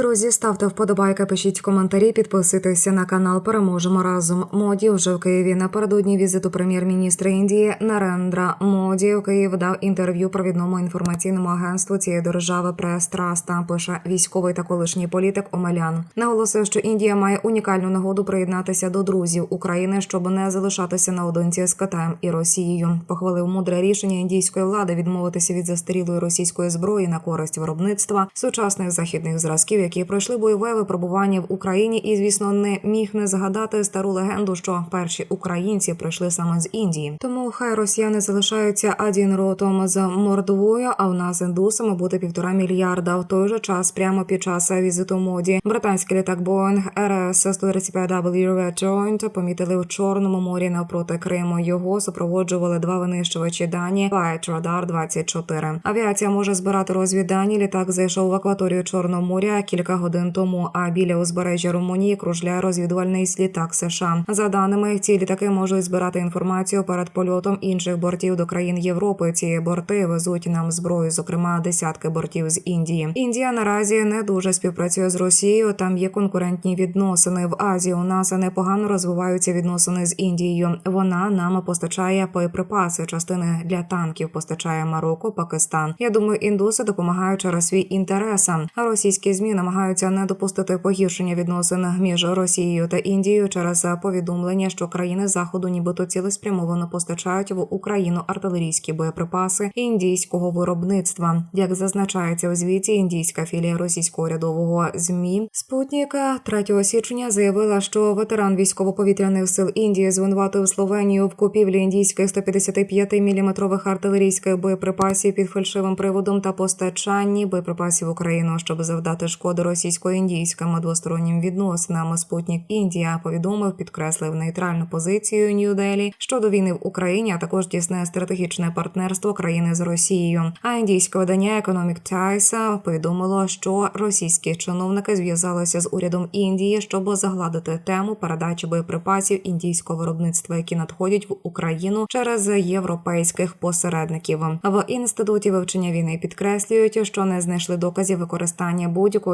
Друзі, ставте вподобайки, пишіть коментарі, підписуйтеся на канал. Переможемо разом. Моді вже в Києві напередодні візиту прем'єр-міністра Індії Нарендра Моді у Київ дав інтерв'ю провідному інформаційному агентству цієї держави Прес Траста. Пише військовий та колишній політик Омелян. Наголосив, що Індія має унікальну нагоду приєднатися до друзів України, щоб не залишатися наодинці з Китаєм і Росією. Похвалив мудре рішення індійської влади відмовитися від застарілої російської зброї на користь виробництва сучасних західних зразків, які пройшли бойове випробування в Україні, і звісно не міг не згадати стару легенду, що перші українці прийшли саме з Індії. Тому хай росіяни залишаються один ротом з мордовою, а в нас індусами буде півтора мільярда. В той же час, прямо під час візиту моді, британський літак Boeing rs 135 w Red Joint помітили в Чорному морі навпроти Криму. Його супроводжували два винищувачі Дані Flight Radar 24. Авіація може збирати розвіддані. Літак зайшов в акваторію Чорного моря кілька годин тому. А біля узбережжя Румунії кружляє розвідувальний літак США. За даними ці літаки можуть збирати інформацію перед польотом інших бортів до країн Європи. Ці борти везуть нам зброю, зокрема десятки бортів з Індії. Індія наразі не дуже співпрацює з Росією. Там є конкурентні відносини в Азії. У нас непогано розвиваються відносини з Індією. Вона нам постачає боєприпаси, частини для танків постачає Марокко, Пакистан. Я думаю, індуси допомагають через свій інтерес. А російські змі не допустити погіршення відносин між Росією та Індією через повідомлення, що країни заходу, нібито цілеспрямовано постачають в Україну артилерійські боєприпаси індійського виробництва. Як зазначається у звіті, індійська філія російського рядового змі Спутніка 3 січня заявила, що ветеран військово-повітряних сил Індії звинуватив Словенію в купівлі індійських 155 мм артилерійських боєприпасів під фальшивим приводом та постачанні боєприпасів в Україну, щоб завдати шкоди російсько-індійським двостороннім відносинам. Спутник Індія повідомив, підкреслив нейтральну позицію Нью-Делі щодо війни в Україні, а також тісне стратегічне партнерство країни з Росією. А індійське видання Economic Times повідомило, що російські чиновники зв'язалися з урядом Індії, щоб загладити тему передачі боєприпасів індійського виробництва, які надходять в Україну через європейських посередників. В інституті вивчення війни підкреслюють, що не знайшли доказів використання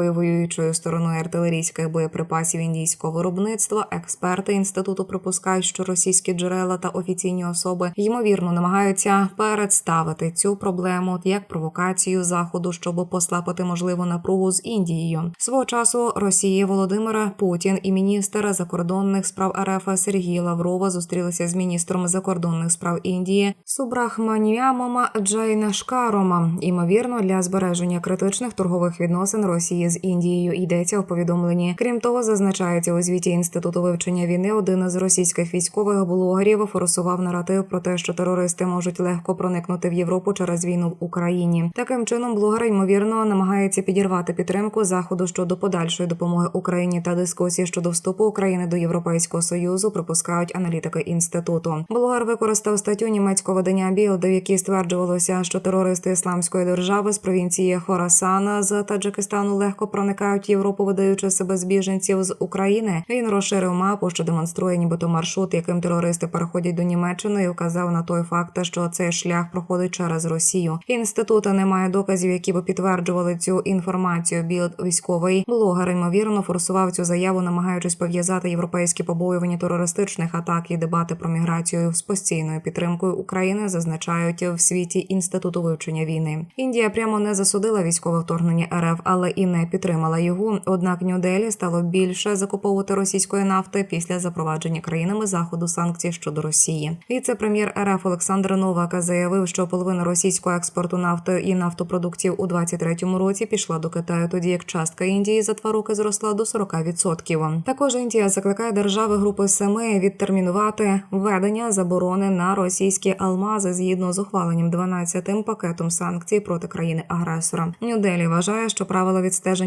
будь-якою воюючою стороною артилерійських боєприпасів індійського виробництва. Експерти інституту припускають, що російські джерела та офіційні особи ймовірно намагаються представити цю проблему як провокацію заходу, щоб послабити можливу напругу з Індією. Свого часу Росії Володимира Путін і міністр закордонних справ РФ Сергій Лаврова зустрілися з міністром закордонних справ Індії Субрахманіамом Джайнашкаром. Імовірно, для збереження критичних торгових відносин Росії з Індією йдеться у повідомленні. Крім того, зазначається у звіті інституту вивчення війни. Один з російських військових блогерів форсував наратив про те, що терористи можуть легко проникнути в Європу через війну в Україні. Таким чином, блогер ймовірно намагається підірвати підтримку заходу щодо подальшої допомоги Україні та дискусії щодо вступу України до Європейського союзу. Припускають аналітики інституту. Блогер використав статтю німецького видання Білд, в якій стверджувалося, що терористи ісламської держави з провінції Хорасана з Таджикистану легко проникають в Європу, видаючи себе з біженців з України. Він розширив мапу, що демонструє, нібито маршрут, яким терористи переходять до Німеччини, і вказав на той факт, що цей шлях проходить через Росію. Інститут не має доказів, які би підтверджували цю інформацію. Білд військовий блогер ймовірно форсував цю заяву, намагаючись пов'язати європейські побоювання терористичних атак і дебати про міграцію з постійною підтримкою України, зазначають в світі інституту вивчення війни. Індія прямо не засудила військове вторгнення РФ, але і не підтримала його. Однак Нью-Делі стало більше закуповувати російської нафти після запровадження країнами заходу санкцій щодо Росії. Віце-прем'єр РФ Олександр Новак заявив, що половина російського експорту нафти і нафтопродуктів у 2023 році пішла до Китаю, тоді як частка Індії за два роки зросла до 40%. Також Індія закликає держави групи Семи відтермінувати введення заборони на російські алмази згідно з ухваленням 12-тим пакетом санкцій проти країни-агресора. Нью-Делі вважає, що правила відстеження